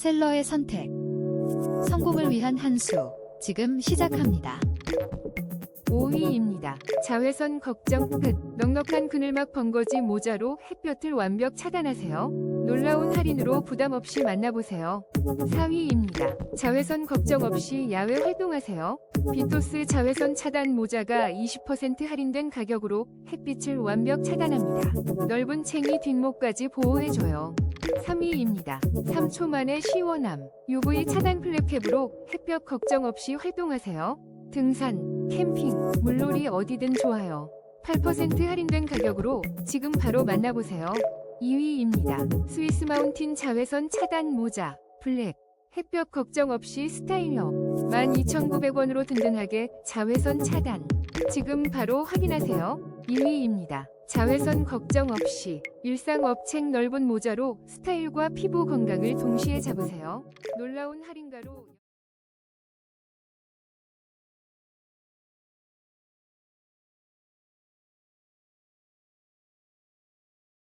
셀러의 선택. 성공을 위한 한 수. 지금 시작합니다. 5위입니다. 자외선 걱정 끝. 넉넉한 그늘막 번거지 모자로 햇볕을 완벽 차단하세요. 놀라운 할인으로 부담 없이 만나보세요. 4위입니다. 자외선 걱정 없이 야외 활동하세요. 비토스 자외선 차단 모자가 20% 할인된 가격으로 햇빛을 완벽 차단합니다. 넓은 챙이 뒷목까지 보호해줘요. 3위입니다. 3초 만에 시원함. UV 차단 플랫캡으로 햇볕 걱정 없이 활동하세요. 등산, 캠핑, 물놀이 어디든 좋아요. 8% 할인된 가격으로 지금 바로 만나보세요. 2위입니다. 스위스 마운틴 자외선 차단 모자, 블랙. 햇볕 걱정 없이 스타일러. 12,900원으로 든든하게 자외선 차단. 지금 바로 확인하세요. 2위입니다. 자외선 걱정 없이 일상 업책 넓은 모자로 스타일과 피부 건강을 동시에 잡으세요. 놀라운 할인가로